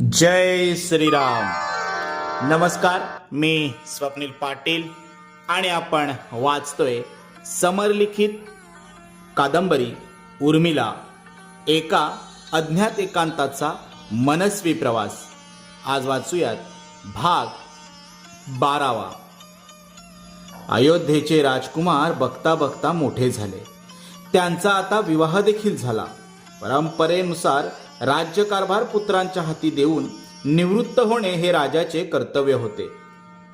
जय श्रीराम. नमस्कार मी स्वप्नील पाटील आणि आपण वाचतोय समरलिखित कादंबरी उर्मिला एका अज्ञात एकांताचा मनस्वी प्रवास. आज वाचूयात भाग बारावा. अयोध्येचे राजकुमार बघता बघता मोठे झाले. त्यांचा आता विवाह देखील झाला. परंपरेनुसार राज्यकारभार पुत्रांच्या हाती देऊन निवृत्त होणे हे राजाचे कर्तव्य होते.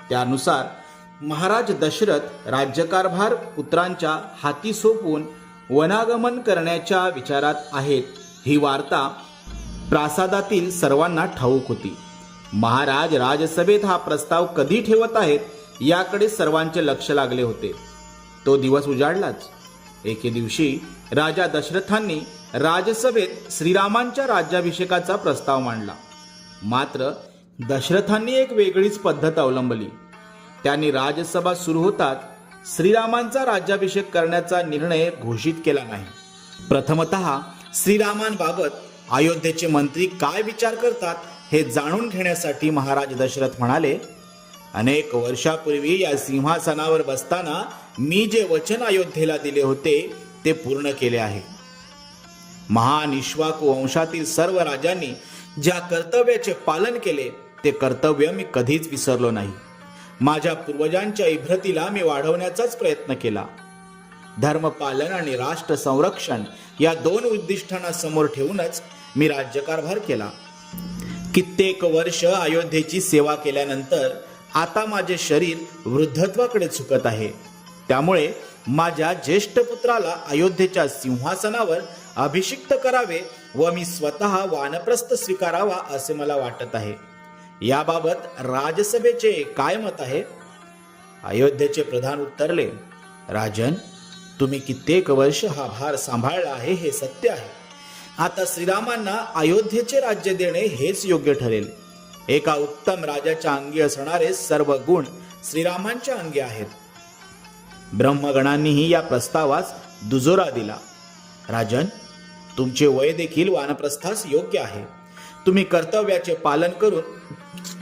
त्यानुसार महाराज दशरथ राज्यकारभार पुत्रांच्या हाती सोपून वनागमन करण्याच्या विचारात आहेत ही वार्ता प्रासादातील सर्वांना ठाऊक होती. महाराज राजसभेत हा प्रस्ताव कधी ठेवत आहेत याकडे सर्वांचे लक्ष लागले होते. तो दिवस उजाडलाच. एके दिवशी राजा दशरथांनी राजसभेत श्रीरामांच्या राज्याभिषेकाचा प्रस्ताव मांडला. मात्र दशरथांनी एक वेगळीच पद्धत अवलंबली. त्यांनी राजसभा सुरू होताच श्रीरामांचा राज्याभिषेक करण्याचा निर्णय घोषित केला नाही. प्रथमत श्रीरामांबाबत अयोध्येचे मंत्री काय विचार करतात हे जाणून घेण्यासाठी महाराज दशरथ म्हणाले अनेक वर्षापूर्वी या सिंहासनावर बसताना मी जे वचन अयोध्येला दिले होते ते पूर्ण केले आहे. महान इश्वाकू वंशातील सर्व राजांनी ज्या कर्तव्याचे पालन केले ते कर्तव्य मी कधीच विसरलो नाही. माझ्या पूर्वजांच्या इभ्रतीला मी वाढवण्याचाच प्रयत्न केला. धर्मपालन आणि राष्ट्र संरक्षण या दोन उद्दिष्टांना समोर ठेवूनच मी राज्यकारभार केला. कित्येक वर्ष अयोध्येची सेवा केल्यानंतर आता माझे शरीर वृद्धत्वाकडे झुकत आहे. त्यामुळे माझ्या ज्येष्ठ पुत्राला अयोध्येच्या सिंहासनावर अभिषिक्त करावे व मी स्वतः वानप्रस्थ स्वीकारावा असे मला वाटत आहे. याबाबत राजसभेचे काय मत आहे? अयोध्येचे प्रधान उत्तरले राजन तुम्ही कित्येक वर्ष हा भार सांभाळला आहे हे सत्य आहे. आता श्रीरामांना अयोध्येचे राज्य देणे हेच योग्य ठरेल. एका उत्तम राजाच्या अंगी असणारे सर्व गुण श्रीरामांच्या अंगी आहेत. ब्रह्मगणांनीही या प्रस्तावास दुजोरा दिला. राजन तुमचे वय देखील वानप्रस्थास योग्य आहे. तुम्ही कर्तव्याचे पालन करून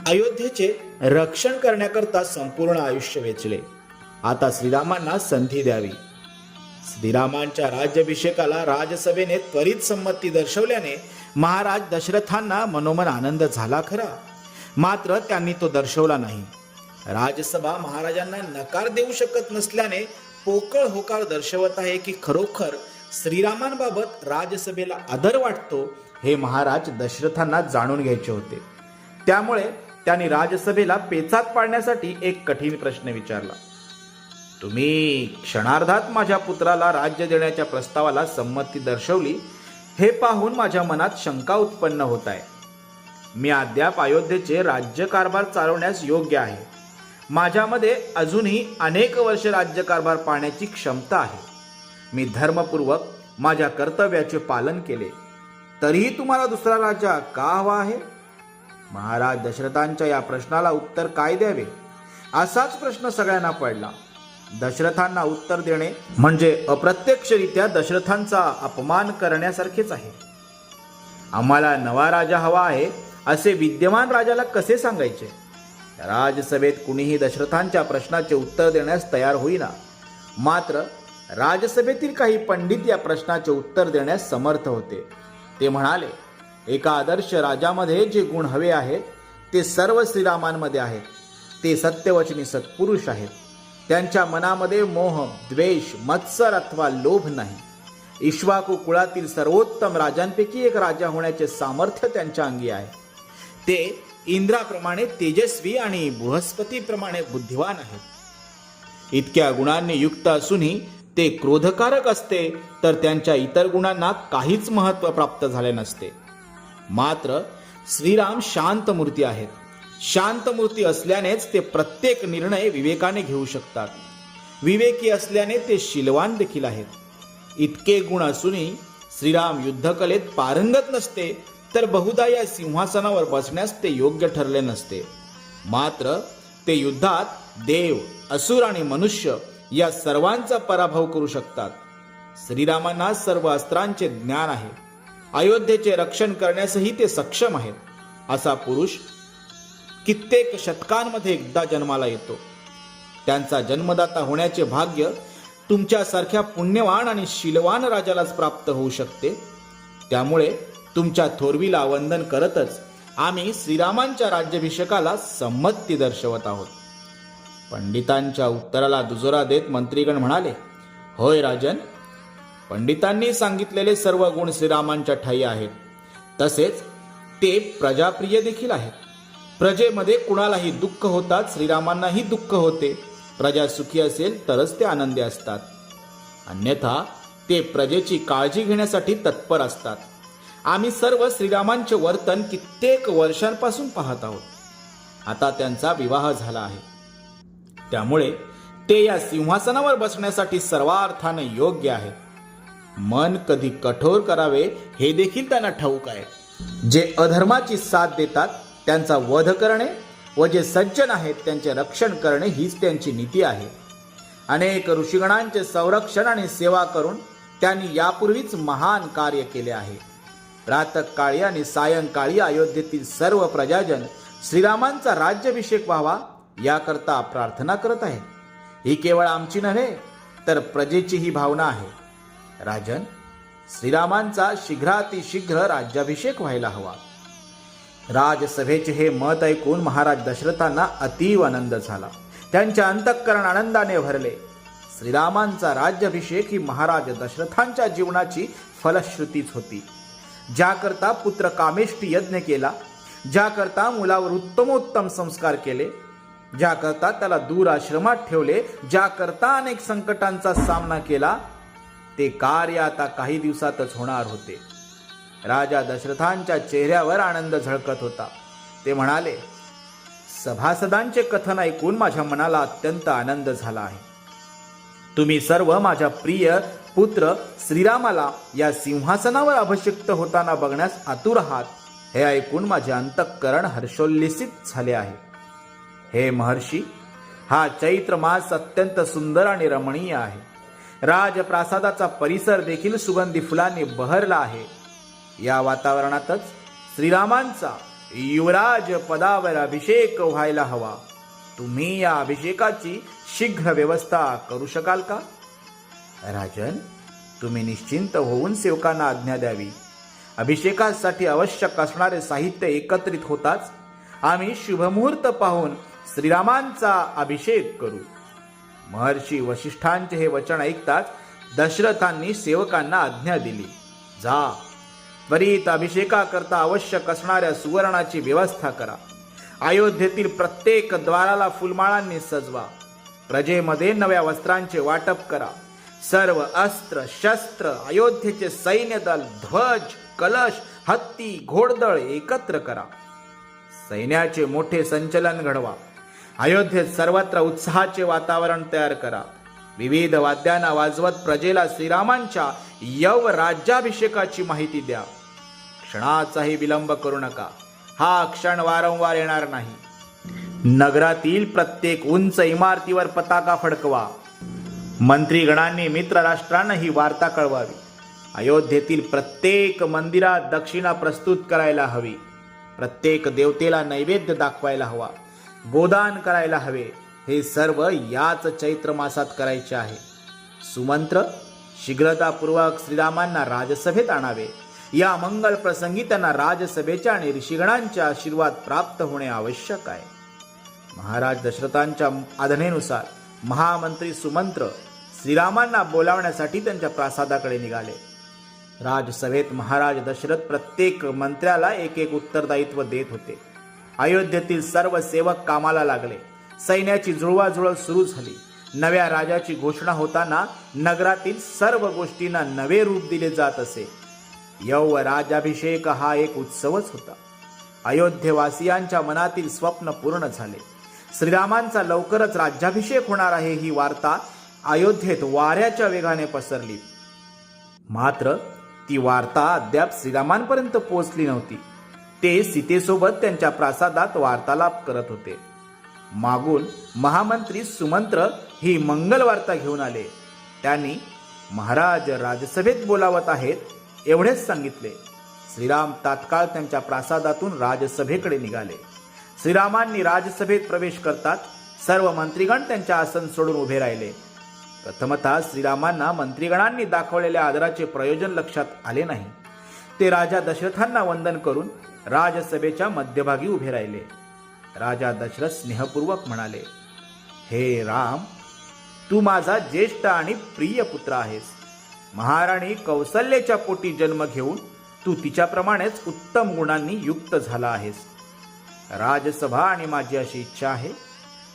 अयोध्येचे रक्षण करण्याकरता संपूर्ण आयुष्य वेचले. आता श्रीरामांना संधी द्यावी. श्रीरामांच्या राज्याभिषेकाला राजसभेने त्वरित संमती दर्शवल्याने महाराज दशरथांना मनोमन आनंद झाला खरा. मात्र त्यांनी तो दर्शवला नाही. राजसभा महाराजांना नकार देऊ शकत नसल्याने पोकळ होकार दर्शवत आहे की खरोखर श्रीरामांबाबत राजसभेला आदर वाटतो हे महाराज दशरथांना जाणून घ्यायचे होते. त्यामुळे त्यांनी राजसभेला पेचात पाडण्यासाठी एक कठीण प्रश्न विचारला. तुम्ही क्षणार्धात माझ्या पुत्राला राज्य देण्याच्या प्रस्तावाला संमती दर्शवली हे पाहून माझ्या मनात शंका उत्पन्न होत आहे. मी अद्याप अयोध्येचे राज्यकारभार चालवण्यास योग्य आहे. माझ्यामध्ये अजूनही अनेक वर्ष राज्यकारभार पाहण्याची क्षमता आहे. मी धर्मपूर्वक माझ्या कर्तव्याचे पालन केले. तरीही तुम्हाला दुसरा राजा का हवा आहे? महाराज दशरथांच्या या प्रश्नाला उत्तर काय द्यावे? असाच प्रश्न सगळ्यांना पडला. दशरथांना उत्तर देणे म्हणजे अप्रत्यक्षरित्या दशरथांचा अपमान करण्यासारखेच आहे. आम्हाला नवा राजा हवा आहे असे विद्यमान राजाला कसे सांगायचे? राजसभेत कुणीही दशरथांच्या प्रश्नाचे उत्तर देण्यास तयार होईना. मात्र राजसभेतील काही पंडित या प्रश्नाचे उत्तर देण्यास समर्थ होते. ते म्हणाले एका आदर्श राजामध्ये जे गुण हवे आहेत ते सर्व श्रीरामांमध्ये आहेत. ते सत्यवचनी सत्पुरुष आहेत. त्यांच्या मनामध्ये मोह द्वेष मत्सर अथवा लोभ नाही. इश्वाकू कुळातील सर्वोत्तम राजांपैकी एक राजा होण्याचे सामर्थ्य त्यांच्या अंगी आहे. ते इंद्राप्रमाणे तेजस्वी आणि बृहस्पतीप्रमाणे बुद्धिवान आहेत. इतक्या गुणांनी युक्त असूनही ते क्रोधकारक असते तर त्यांच्या इतर गुणांना काहीच महत्त्व प्राप्त झाले नसते. मात्र श्रीराम शांत मूर्ती आहेत. शांत मूर्ती असल्यानेच ते प्रत्येक निर्णय विवेकाने घेऊ शकतात. विवेकी असल्याने ते शिलवान देखील आहेत. इतके गुण असूनही श्रीराम युद्धकलेत पारंगत नसते तर बहुधा या सिंहासनावर बसण्यास ते योग्य ठरले नसते. मात्र ते युद्धात देव असुर आणि मनुष्य या सर्वांचा पराभव करू शकतात. श्रीरामांना सर्व अस्त्रांचे ज्ञान आहे. अयोध्येचे रक्षण करण्यासही ते सक्षम आहेत. असा पुरुष कित्येक शतकांमध्ये एकदा जन्माला येतो. त्यांचा जन्मदाता होण्याचे भाग्य तुमच्यासारख्या पुण्यवान आणि शिलवान राजालाच प्राप्त होऊ शकते. त्यामुळे तुमच्या थोरवीला वंदन करतच आम्ही श्रीरामांच्या राज्याभिषेकाला संमती दर्शवत आहोत. पंडितांच्या उत्तराला दुजोरा देत मंत्रीगण म्हणाले होय राजन पंडितांनी सांगितलेले सर्व गुण श्रीरामांच्या ठाई आहेत. तसेच ते प्रजाप्रिय देखील आहेत. प्रजेमध्ये कुणालाही दुःख होतात श्रीरामांनाही दुःख होते. प्रजा सुखी असेल तरच ते आनंदी असतात. अन्यथा ते प्रजेची काळजी घेण्यासाठी तत्पर असतात. आम्ही सर्व श्रीरामांचे वर्तन कित्येक वर्षांपासून पाहत आहोत. आता त्यांचा विवाह झाला आहे. त्यामुळे ते या सिंहासनावर बसण्यासाठी सर्वार्थाने योग्य आहे मन कधी कठोर करावे हे देखील त्यांना ठाऊक आहे. जे अधर्माची साथ देतात त्यांचा वध करणे व जे सज्जन आहेत त्यांचे रक्षण करणे हीच त्यांची नीती आहे. अनेक ऋषिगणांचे संरक्षण आणि सेवा करून त्यांनी यापूर्वीच महान कार्य केले आहे. प्रातकाळी आणि सायंकाळी अयोध्येतील सर्व प्रजाजन श्रीरामांचा राज्याभिषेक व्हावा याकरता प्रार्थना करत आहे ही केवळ आमची नव्हे तर प्रजेची ही भावना आहे. राजन श्रीरामांचा शीघ्रातिशीघ्र राज्याभिषेक व्हायला हवा. राजसभेचे हे मत ऐकून महाराज दशरथांना अतीव आनंद झाला. त्यांचे अंतःकरण आनंदाने भरले. श्रीरामांचा राज्याभिषेक ही महाराज दशरथांच्या जीवनाची फलश्रुतीच होती. ज्याकरता पुत्र कामेष्टी यज्ञ केला ज्याकरता मुलावर उत्तमोत्तम संस्कार केले ज्याकरता त्याला दूर आश्रमात ठेवले ज्याकरता अनेक संकटांचा सामना केला ते कार्य आता काही दिवसातच होणार होते. राजा दशरथांच्या चेहऱ्यावर आनंद झळकत होता. ते म्हणाले सभासदांचे कथन ऐकून माझ्या मनाला अत्यंत आनंद झाला आहे. तुम्ही सर्व माझ्या प्रिय पुत्र श्रीरामाला या सिंहासनावर अभिषिक्त होताना बघण्यास आतुर आहात हे ऐकून माझे अंतःकरण हर्षोल्लेसित झाले आहे. हे महर्षी हा चैत्र मास अत्यंत सुंदर आणि रमणीय आहे. राजप्रासादाचा परिसर देखील सुगंधी फुलांनी बहरला आहे. या वातावरणातच श्रीरामांचा युवराज पदावर अभिषेक व्हायला हवा. तुम्ही या अभिषेकाची शीघ्र व्यवस्था करू शकाल का? राजन तुम्ही निश्चिंत होऊन सेवकांना आज्ञा द्यावी. अभिषेकासाठी आवश्यक असणारे साहित्य एकत्रित होताच आम्ही शुभमुहूर्त पाहून श्रीरामांचा अभिषेक करू. महर्षी वशिष्ठांचे हे वचन ऐकताच दशरथांनी सेवकांना आज्ञा दिली. जा त्वरित अभिषेकाकरता आवश्यक असणाऱ्या सुवर्णाची व्यवस्था करा. अयोध्येतील प्रत्येक द्वाराला फुलमाळांनी सजवा. प्रजेमध्ये नव्या वस्त्रांचे वाटप करा. सर्व अस्त्र शस्त्र अयोध्येचे सैन्य दल ध्वज कलश हत्ती घोडदळ एकत्र करा. सैन्याचे मोठे संचलन घडवा. अयोध्येत सर्वत्र उत्साहाचे वातावरण तयार करा. विविध वाद्यांना वाजवत प्रजेला श्रीरामांच्या यव राज्याभिषेकाची माहिती द्या. क्षणाचाही विलंब करू नका. हा क्षण वारंवार येणार नाही. नगरातील प्रत्येक उंच इमारतीवर पताका फडकवा. मंत्रीगणांनी मित्रराष्ट्रांनाही ही वार्ता कळवावी. अयोध्येतील प्रत्येक मंदिरात दक्षिणा प्रस्तुत करायला हवी. प्रत्येक देवतेला नैवेद्य दाखवायला हवा. गोदान करायला हवे. हे सर्व याच चैत्र मासात करायचे आहे. सुमंत्र शीघ्रतापूर्वक श्रीरामांना राजसभेत आणावे. या मंगल प्रसंगी त्यांना राजसभेच्या आणि ऋषिगणांच्या आशीर्वाद प्राप्त होणे आवश्यक आहे. महाराज दशरथांच्या आधनेनुसार महामंत्री सुमंत्र श्रीरामांना बोलावण्यासाठी त्यांच्या प्रासादाकडे निघाले. राजसभेत महाराज दशरथ प्रत्येक मंत्र्याला एक एक उत्तरदायित्व देत होते. अयोध्येतील सर्व सेवक कामाला लागले. सैन्याची जुळवाजुळव सुरू झाली. नव्या राजाची घोषणा होताना नगरातील सर्व गोष्टींना नवे रूप दिले जात असे. यव राजाभिषेक हा एक उत्सवच होता. अयोध्येवासियांच्या मनातील स्वप्न पूर्ण झाले. श्रीरामांचा लवकरच राज्याभिषेक होणार आहे ही वार्ता अयोध्येत वाऱ्याच्या वेगाने पसरली. मात्र ती वार्ता अद्याप श्रीरामांपर्यंत पोहोचली नव्हती. ते सीतेसोबत त्यांच्या प्रासादात वार्तालाप करत होते. मागून महामंत्री सुमंत्र ही मंगल वार्ता घेऊन आले. त्यांनी महाराज राजसभेत बोलावत आहेत एवढेच सांगितले. श्रीराम तात्काळ त्यांच्या प्रासादातून राजसभेकडे निघाले. श्रीरामांनी राजसभेत प्रवेश करतात सर्व मंत्रीगण त्यांच्या आसन सोडून उभे राहिले. प्रथमतः श्रीरामांना मंत्रीगणांनी दाखवलेल्या आदराचे प्रयोजन लक्षात आले नाही. ते राजा दशरथांना वंदन करून राजसभेच्या मध्यभागी उभे राहिले. राजा दशरथ स्नेहपूर्वक म्हणाले हे राम तू माझा ज्येष्ठ आणि प्रिय पुत्र आहेस. महाराणी कौसल्याच्या पोटी जन्म घेऊन तू तिच्याप्रमाणेच उत्तम गुणांनी युक्त झाला आहेस. राजसभा आणि माझी अशी इच्छा आहे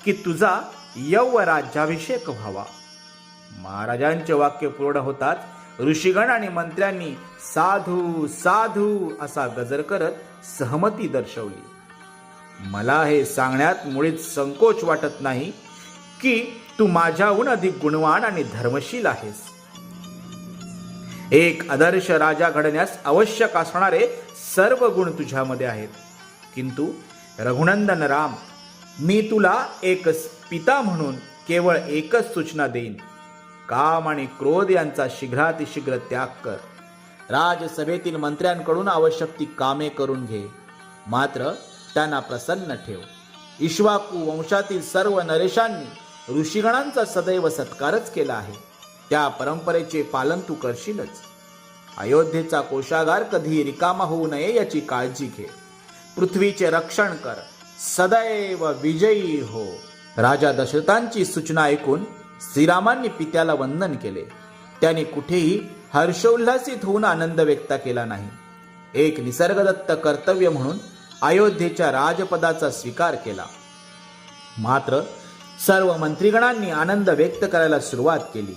की तुझा यौव राज्याभिषेक व्हावा. महाराजांचे वाक्य पूर्ण होताच ऋषीगण आणि मंत्र्यांनी साधू साधू असा गजर करत सहमती दर्शवली. मला हे सांगण्यात मुळीच संकोच वाटत नाही की तू माझ्याहून अधिक गुणवान आणि धर्मशील आहेस. एक आदर्श राजा घडण्यास आवश्यक असणारे सर्व गुण तुझ्यामध्ये आहेत. किंतु रघुनंदन राम मी तुला एकच पिता म्हणून केवळ एकच सूचना देईन. काम आणि क्रोध यांचा शीघ्रातिशीघ्र त्याग कर. राजसभेतील मंत्र्यांकडून आवश्यक ती कामे करून घे. मात्र त्यांना प्रसन्न ठेव. इश्वाकू वंशातील सर्व नरेशांनी ऋषीगणांचा सदैव सत्कारच केला आहे. त्या परंपरेचे पालन तू करशीलच. अयोध्येचा कोशागार कधी रिकामा होऊ नये याची काळजी घे. पृथ्वीचे रक्षण कर. सदैव विजयी हो. राजा दशरथांची सूचना ऐकून श्रीरामांनी पित्याला वंदन केले. त्याने कुठेही हर्षोल्लासित होऊन आनंद व्यक्त केला नाही. एक निसर्गदत्त कर्तव्य म्हणून अयोध्येच्या राजपदाचा स्वीकार केला. मात्र सर्व मंत्रीगणांनी आनंद व्यक्त करायला सुरुवात केली.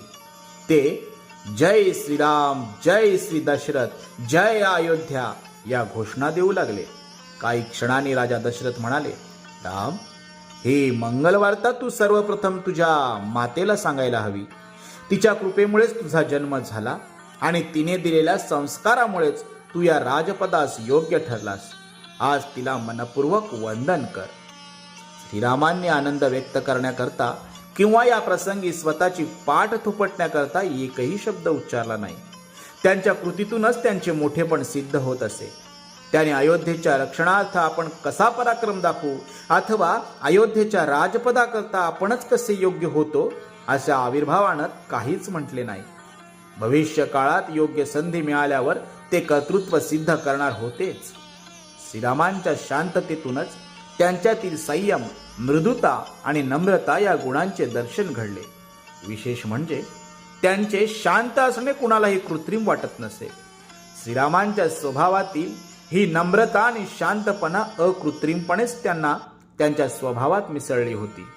ते जय श्रीराम जय श्री दशरथ जय अयोध्या या घोषणा देऊ लागले. काही क्षणांनी राजा दशरथ म्हणाले राम हे मंगलवार्ता तू सर्वप्रथम तुझ्या मातेला सांगायला हवी. तिच्या कृपेमुळेच तुझा जन्म झाला आणि तिने दिलेल्या संस्कारामुळेच तू या राजपदास योग्य ठरलास. आज तिला मनपूर्वक वंदन कर. श्रीरामांनी आनंद व्यक्त करण्याकरता किंवा या प्रसंगी स्वतःची पाठ थोपटण्याकरता एकही शब्द उच्चारला नाही. त्यांच्या कृतीतूनच त्यांचे मोठेपण सिद्ध होत असे. त्याने अयोध्येच्या रक्षणार्थ आपण कसा पराक्रम दाखवू? अथवा अयोध्येच्या राजपदाकरता आपणच कसे योग्य होतो? अशा आविर्भावानं काहीच म्हटले नाही. भविष्य काळात योग्य संधी मिळाल्यावर ते कर्तृत्व सिद्ध करणार होतेच. श्रीरामांच्या शांततेतूनच त्यांच्यातील संयम मृदुता आणि नम्रता या गुणांचे दर्शन घडले. विशेष म्हणजे त्यांचे शांत असणे कुणालाही कृत्रिम वाटत नसे. श्रीरामांच्या स्वभावातील ही नम्रता आणि शांतपणा अकृत्रिमपणेच त्यांना त्यांच्या स्वभावात मिसळली होती.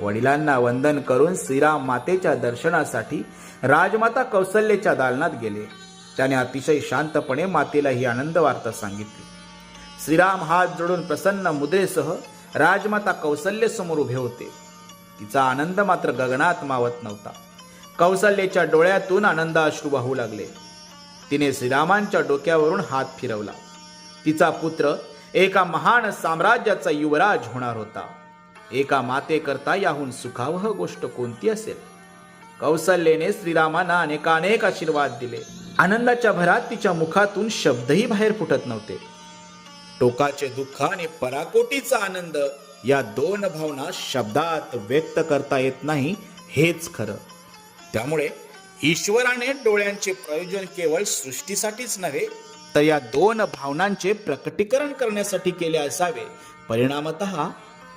वडिलांना वंदन करून श्रीराम मातेच्या दर्शनासाठी राजमाता कौसल्याच्या दालनात गेले. त्याने अतिशय शांतपणे मातेला ही आनंद वार्ता सांगितली. श्रीराम हात जोडून प्रसन्न मुद्रेसह राजमाता कौसल्यसमोर उभे होते. तिचा आनंद मात्र गगनात मावत नव्हता. कौसल्याच्या डोळ्यातून आनंद अश्रू वाहू लागले. तिने श्रीरामांच्या डोक्यावरून हात फिरवला. तिचा पुत्र एका महान साम्राज्याचा युवराज होणार होता. एका मातेकरता याहून सुखावह गोष्ट कोणती असेल? कौसल्येने श्रीरामांना अनेकानेक आशीर्वाद दिले. आनंदाच्या भरात तिच्या मुखातून शब्दही बाहेर फुटत नव्हते. टोकाचे दुःख आणि पराकोटीचा आनंद या दोन भावना शब्दात व्यक्त करता येत नाही हेच खरं. त्यामुळे ईश्वराने डोळ्यांचे प्रयोजन केवळ सृष्टीसाठीच नव्हे तर या दोन भावनांचे प्रकटीकरण करण्यासाठी केले असावे. परिणामत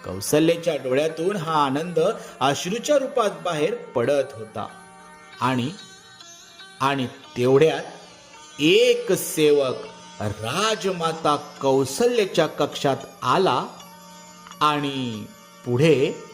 कौसल्याच्या डोळ्यातून हा आनंद अश्रूच्या रूपात बाहेर पडत होता. आणि आणि तेवढ्यात एक सेवक राजमाता कौसल्याच्या कक्षात आला आणि पुढे